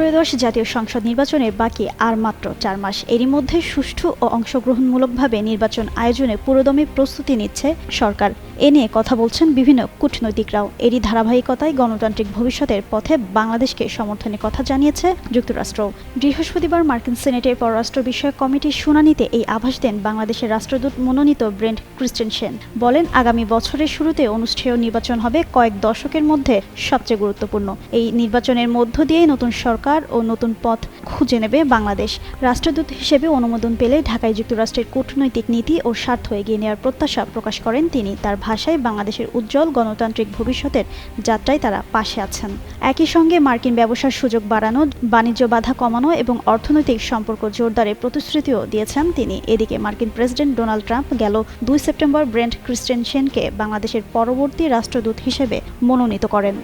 ত্রয়োদশ জাতীয় সংসদ নির্বাচনের বাকি আর মাত্র চার মাস এরই মধ্যে সুষ্ঠু ও অংশগ্রহণমূলকভাবে নির্বাচন আয়োজনে পুরোদমে প্রস্তুতি নিচ্ছে সরকার। এ নিয়ে কথা বলছেন বিভিন্ন কূটনৈতিকরাও। এরই ধারাবাহিকতায় গণতান্ত্রিক ভবিষ্যতের পথে বাংলাদেশকে সমর্থনের কথা জানিয়েছে যুক্তরাষ্ট্র। বৃহস্পতিবার মার্কিন সিনেটের পররাষ্ট্র বিষয়ক কমিটির শুনানিতে এই আভাস দেন বাংলাদেশের রাষ্ট্রদূত মনোনীত ব্রেন্ট ক্রিস্টেনসেন বলেন, আগামী বছরের শুরুতে অনুষ্ঠেয় নির্বাচন হবে কয়েক দশকের মধ্যে সবচেয়ে গুরুত্বপূর্ণ। এই নির্বাচনের মধ্য দিয়ে নতুন সরকার ও নতুন পথ খুঁজে নেবে বাংলাদেশ। রাষ্ট্রদূত হিসেবে অনুমোদন পেলে ঢাকায় যুক্তরাষ্ট্রের কূটনৈতিক নীতি ও স্বার্থ এগিয়ে নেওয়ার প্রত্যাশা প্রকাশ করেন তিনি। তার ভাষায় বাংলাদেশের উজ্জ্বল গণতান্ত্রিক ভবিষ্যতের যাত্রায় তারা পাশে আছেন। একই সঙ্গে মার্কিন ব্যবসার সুযোগ বাড়ানো, বাণিজ্য বাধা কমানো এবং অর্থনৈতিক সম্পর্ক জোরদারের প্রতিশ্রুতিও দিয়েছেন তিনি। এদিকে মার্কিন প্রেসিডেন্ট ডোনাল্ড ট্রাম্প গেল দুই সেপ্টেম্বর ব্রেন্ট ক্রিস্টেন সেনকে বাংলাদেশের পরবর্তী রাষ্ট্রদূত হিসেবে মনোনীত করেন।